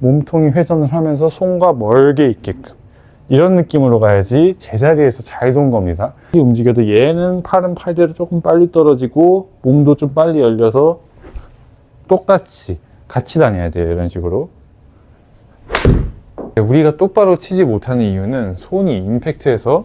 몸통이 회전을 하면서 손과 멀게 있게끔 이런 느낌으로 가야지 제자리에서 잘 돈 겁니다. 이 움직여도 얘는 팔은 팔대로 조금 빨리 떨어지고 몸도 좀 빨리 열려서 똑같이 같이 다녀야 돼요. 이런 식으로. 우리가 똑바로 치지 못하는 이유는 손이 임팩트해서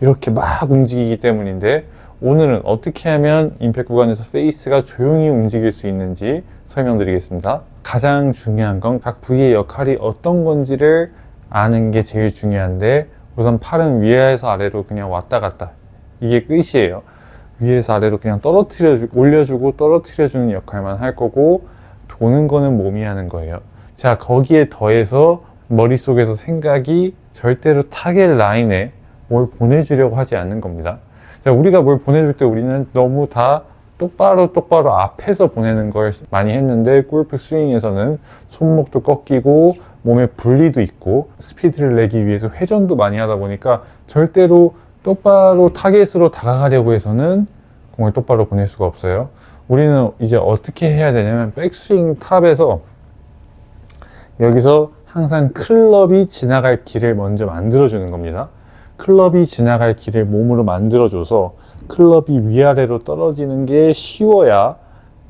이렇게 막 움직이기 때문인데 오늘은 어떻게 하면 임팩트 구간에서 페이스가 조용히 움직일 수 있는지 설명드리겠습니다. 가장 중요한 건 각 부위의 역할이 어떤 건지를 아는 게 제일 중요한데 우선 팔은 위에서 아래로 그냥 왔다 갔다 이게 끝이에요. 위에서 아래로 그냥 떨어뜨려 주 올려주고 떨어뜨려 주는 역할만 할 거고 도는 거는 몸이 하는 거예요. 자 거기에 더해서 머릿속에서 생각이 절대로 타겟 라인에 뭘 보내주려고 하지 않는 겁니다. 자, 우리가 뭘 보내줄 때 우리는 너무 다 똑바로 똑바로 앞에서 보내는 걸 많이 했는데 골프 스윙에서는 손목도 꺾이고 몸에 분리도 있고 스피드를 내기 위해서 회전도 많이 하다 보니까 절대로 똑바로 타겟으로 다가가려고 해서는 공을 똑바로 보낼 수가 없어요. 우리는 이제 어떻게 해야 되냐면 백스윙 탑에서 여기서 항상 클럽이 지나갈 길을 먼저 만들어 주는 겁니다. 클럽이 지나갈 길을 몸으로 만들어줘서 클럽이 위아래로 떨어지는 게 쉬워야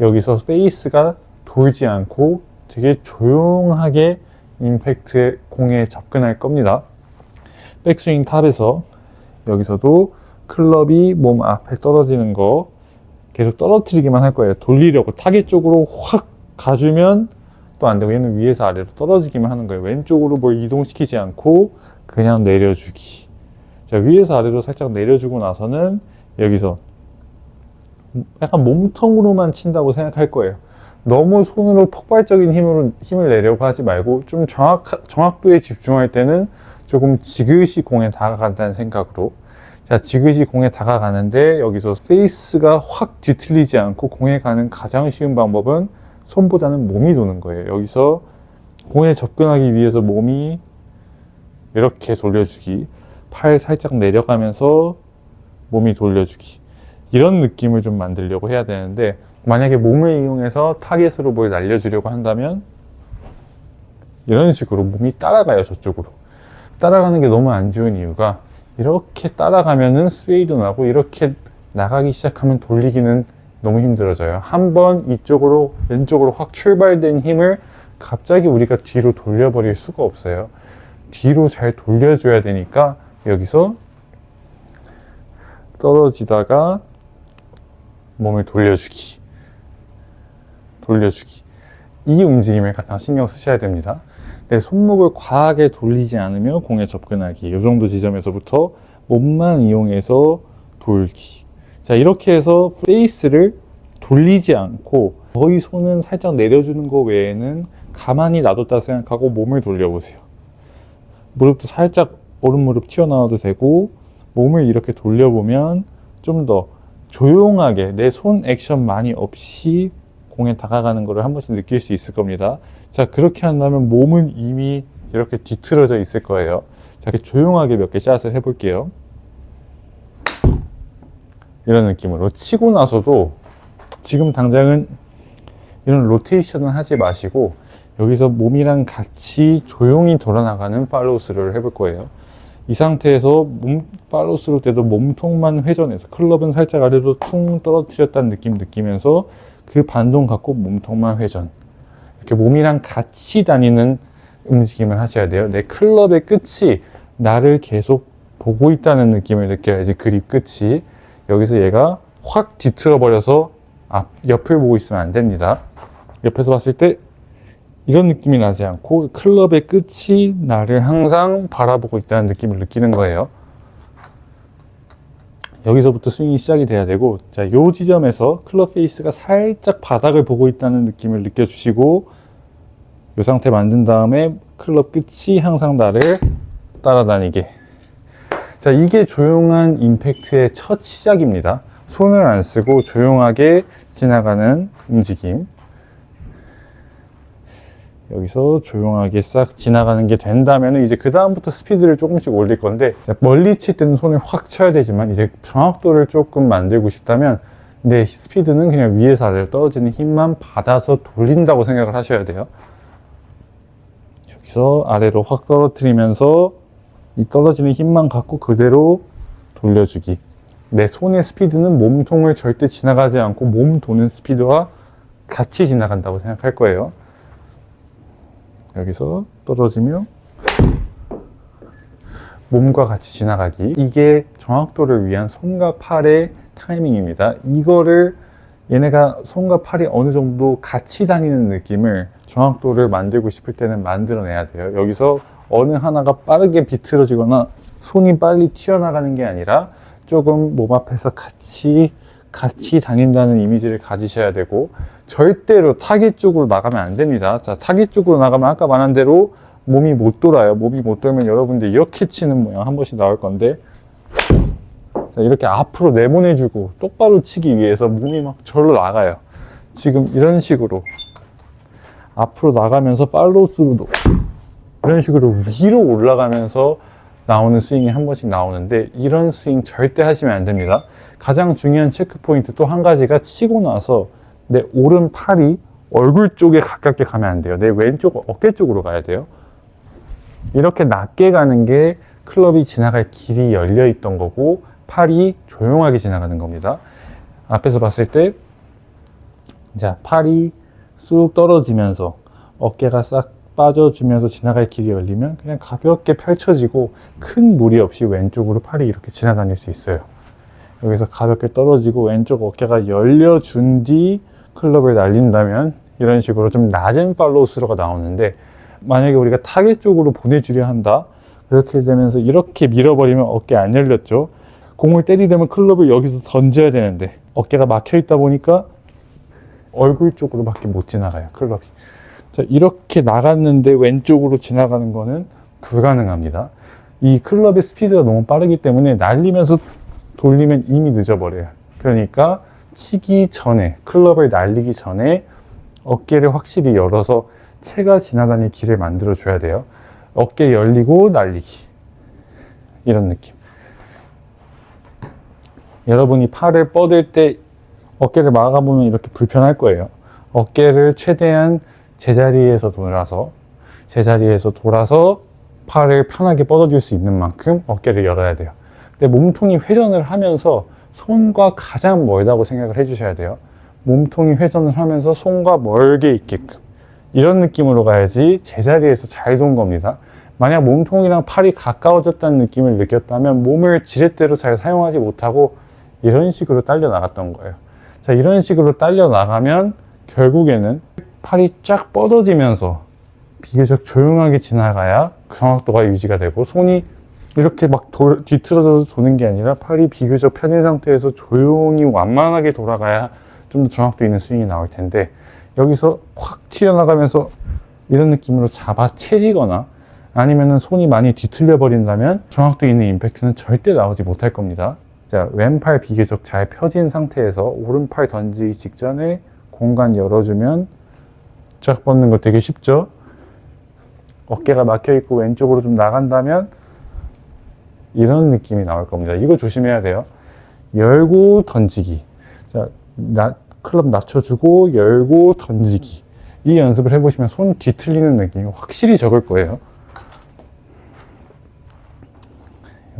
여기서 페이스가 돌지 않고 되게 조용하게 임팩트의 공에 접근할 겁니다. 백스윙 탑에서 여기서도 클럽이 몸 앞에 떨어지는 거 계속 떨어뜨리기만 할 거예요. 돌리려고 타겟 쪽으로 확 가주면 또 안 되고 얘는 위에서 아래로 떨어지기만 하는 거예요. 왼쪽으로 뭘 이동시키지 않고 그냥 내려주기. 자, 위에서 아래로 살짝 내려주고 나서는 여기서 약간 몸통으로만 친다고 생각할 거예요. 너무 손으로 폭발적인 힘으로 힘을 내려고 하지 말고 좀 정확 정확도에 집중할 때는 조금 지그시 공에 다가간다는 생각으로 자 지그시 공에 다가가는데 여기서 페이스가 확 뒤틀리지 않고 공에 가는 가장 쉬운 방법은 손보다는 몸이 도는 거예요. 여기서 공에 접근하기 위해서 몸이 이렇게 돌려주기, 팔 살짝 내려가면서 몸이 돌려주기. 이런 느낌을 좀 만들려고 해야 되는데, 만약에 몸을 이용해서 타겟으로 뭘 날려주려고 한다면, 이런 식으로 몸이 따라가요, 저쪽으로. 따라가는 게 너무 안 좋은 이유가, 이렇게 따라가면은 스웨이도 나고, 이렇게 나가기 시작하면 돌리기는 너무 힘들어져요. 한 번 이쪽으로, 왼쪽으로 확 출발된 힘을 갑자기 우리가 뒤로 돌려버릴 수가 없어요. 뒤로 잘 돌려줘야 되니까, 여기서 떨어지다가 몸을 돌려주기. 돌려주기. 이 움직임을 가장 신경 쓰셔야 됩니다. 내 손목을 과하게 돌리지 않으며 공에 접근하기. 이 정도 지점에서부터 몸만 이용해서 돌기. 자, 이렇게 해서 페이스를 돌리지 않고 거의 손은 살짝 내려주는 거 외에는 가만히 놔뒀다 생각하고 몸을 돌려보세요. 무릎도 살짝 오른 무릎 튀어나와도 되고 몸을 이렇게 돌려보면 좀 더 조용하게 내 손 액션 많이 없이 공에 다가가는 것을 한 번씩 느낄 수 있을 겁니다. 자, 그렇게 한다면 몸은 이미 이렇게 뒤틀어져 있을 거예요. 자, 이렇게 조용하게 몇 개 샷을 해볼게요. 이런 느낌으로 치고 나서도 지금 당장은 이런 로테이션은 하지 마시고 여기서 몸이랑 같이 조용히 돌아나가는 팔로우스를 해볼 거예요. 이 상태에서 몸 팔로우스로 때도 몸통만 회전해서 클럽은 살짝 아래로 퉁 떨어뜨렸다는 느낌 느끼면서 그 반동 갖고 몸통만 회전. 이렇게 몸이랑 같이 다니는 움직임을 하셔야 돼요. 내 클럽의 끝이 나를 계속 보고 있다는 느낌을 느껴야지 그립 끝이. 여기서 얘가 확 뒤틀어 버려서 앞, 옆을 보고 있으면 안 됩니다. 옆에서 봤을 때 이런 느낌이 나지 않고 클럽의 끝이 나를 항상 바라보고 있다는 느낌을 느끼는 거예요. 여기서부터 스윙이 시작이 돼야 되고 자, 요 지점에서 클럽 페이스가 살짝 바닥을 보고 있다는 느낌을 느껴주시고 이 상태 만든 다음에 클럽 끝이 항상 나를 따라다니게 자, 이게 조용한 임팩트의 첫 시작입니다. 손을 안 쓰고 조용하게 지나가는 움직임. 여기서 조용하게 싹 지나가는 게 된다면 이제 그 다음부터 스피드를 조금씩 올릴 건데 멀리 칠 때는 손을 확 쳐야 되지만 이제 정확도를 조금 만들고 싶다면 내 스피드는 그냥 위에서 아래로 떨어지는 힘만 받아서 돌린다고 생각을 하셔야 돼요. 여기서 아래로 확 떨어뜨리면서 이 떨어지는 힘만 갖고 그대로 돌려주기. 내 손의 스피드는 몸통을 절대 지나가지 않고 몸 도는 스피드와 같이 지나간다고 생각할 거예요. 여기서 떨어지며 몸과 같이 지나가기. 이게 정확도를 위한 손과 팔의 타이밍입니다. 이거를 얘네가 손과 팔이 어느 정도 같이 다니는 느낌을 정확도를 만들고 싶을 때는 만들어내야 돼요. 여기서 어느 하나가 빠르게 비틀어지거나 손이 빨리 튀어나가는 게 아니라 조금 몸 앞에서 같이 같이 다닌다는 이미지를 가지셔야 되고 절대로 타겟 쪽으로 나가면 안 됩니다. 자, 타겟 쪽으로 나가면 아까 말한 대로 몸이 못 돌아요. 몸이 못 돌면 여러분들 이렇게 치는 모양 한 번씩 나올 건데 자, 이렇게 앞으로 내보내주고 똑바로 치기 위해서 몸이 막 절로 나가요. 지금 이런 식으로 앞으로 나가면서 팔로우스루도 이런 식으로 위로 올라가면서 나오는 스윙이 한 번씩 나오는데 이런 스윙 절대 하시면 안 됩니다. 가장 중요한 체크 포인트 또 한 가지가 치고 나서 내 오른팔이 얼굴 쪽에 가깝게 가면 안 돼요. 내 왼쪽 어깨 쪽으로 가야 돼요. 이렇게 낮게 가는 게 클럽이 지나갈 길이 열려 있던 거고 팔이 조용하게 지나가는 겁니다. 앞에서 봤을 때 자, 팔이 쑥 떨어지면서 어깨가 싹 빠져주면서 지나갈 길이 열리면 그냥 가볍게 펼쳐지고 큰 무리 없이 왼쪽으로 팔이 이렇게 지나다닐 수 있어요. 여기서 가볍게 떨어지고 왼쪽 어깨가 열려준 뒤 클럽을 날린다면 이런 식으로 좀 낮은 팔로우스로가 나오는데 만약에 우리가 타겟 쪽으로 보내주려 한다 그렇게 되면서 이렇게 밀어버리면 어깨 안 열렸죠. 공을 때리려면 클럽을 여기서 던져야 되는데 어깨가 막혀 있다 보니까 얼굴 쪽으로 밖에 못 지나가요 클럽이. 자 이렇게 나갔는데 왼쪽으로 지나가는 거는 불가능합니다. 이 클럽의 스피드가 너무 빠르기 때문에 날리면서 돌리면 이미 늦어버려요. 그러니까 치기 전에 클럽을 날리기 전에 어깨를 확실히 열어서 채가 지나다닐 길을 만들어 줘야 돼요 어깨 열리고 날리기 이런 느낌 여러분이 팔을 뻗을 때 어깨를 막아보면 이렇게 불편할 거예요. 어깨를 최대한 제자리에서 돌아서 제자리에서 돌아서 팔을 편하게 뻗어줄 수 있는 만큼 어깨를 열어야 돼요. 근데 몸통이 회전을 하면서 손과 가장 멀다고 생각을 해주셔야 돼요. 몸통이 회전을 하면서 손과 멀게 있게끔 이런 느낌으로 가야지 제자리에서 잘 돈 겁니다. 만약 몸통이랑 팔이 가까워졌다는 느낌을 느꼈다면 몸을 지렛대로 잘 사용하지 못하고 이런 식으로 딸려 나갔던 거예요. 자, 이런 식으로 딸려 나가면 결국에는 팔이 쫙 뻗어지면서 비교적 조용하게 지나가야 정확도가 유지가 되고 손이 이렇게 막 돌- 뒤틀어져서 도는 게 아니라 팔이 비교적 편인 상태에서 조용히 완만하게 돌아가야 좀 더 정확도 있는 스윙이 나올 텐데 여기서 확 튀어나가면서 이런 느낌으로 잡아 채지거나 아니면은 손이 많이 뒤틀려 버린다면 정확도 있는 임팩트는 절대 나오지 못할 겁니다. 자, 왼팔 비교적 잘 펴진 상태에서 오른팔 던지기 직전에 공간 열어주면 쫙 뻗는 거 되게 쉽죠? 어깨가 막혀 있고 왼쪽으로 좀 나간다면 이런 느낌이 나올 겁니다. 이거 조심해야 돼요. 열고 던지기. 자, 나, 클럽 낮춰주고 열고 던지기. 이 연습을 해보시면 손 뒤틀리는 느낌이 확실히 적을 거예요.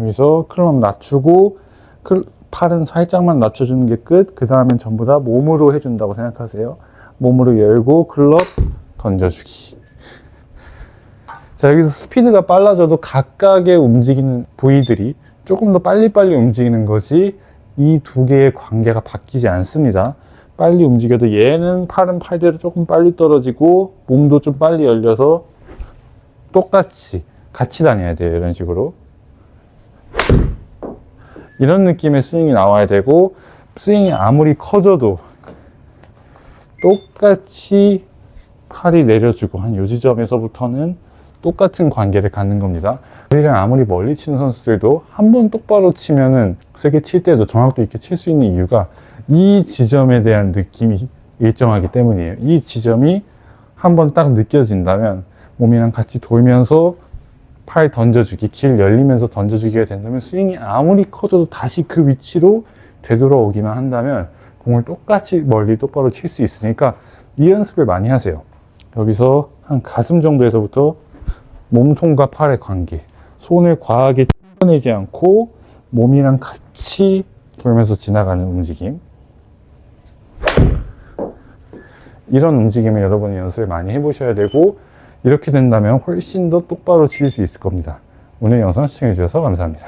여기서 클럽 낮추고 클- 팔은 살짝만 낮춰주는 게 끝. 그 다음엔 전부 다 몸으로 해준다고 생각하세요. 몸으로 열고 클럽 던져주기. 자, 여기서 스피드가 빨라져도 각각의 움직이는 부위들이 조금 더 빨리빨리 움직이는 거지 이 두 개의 관계가 바뀌지 않습니다. 빨리 움직여도 얘는 팔은 팔대로 조금 빨리 떨어지고 몸도 좀 빨리 열려서 똑같이 같이 다녀야 돼요. 이런 식으로. 이런 느낌의 스윙이 나와야 되고 스윙이 아무리 커져도 똑같이 팔이 내려주고 한 요 지점에서부터는 똑같은 관계를 갖는 겁니다. 우리를 아무리 멀리 치는 선수들도 한 번 똑바로 치면은 세게 칠 때도 정확도 있게 칠 수 있는 이유가 이 지점에 대한 느낌이 일정하기 때문이에요. 이 지점이 한 번 딱 느껴진다면 몸이랑 같이 돌면서 팔 던져주기, 길 열리면서 던져주기가 된다면 스윙이 아무리 커져도 다시 그 위치로 되돌아오기만 한다면 공을 똑같이 멀리 똑바로 칠 수 있으니까 이 연습을 많이 하세요. 여기서 한 가슴 정도에서부터 몸통과 팔의 관계. 손을 과하게 튀어내지 않고 몸이랑 같이 돌면서 지나가는 움직임. 이런 움직임을 여러분이 연습을 많이 해보셔야 되고 이렇게 된다면 훨씬 더 똑바로 칠 수 있을 겁니다. 오늘 영상 시청해주셔서 감사합니다.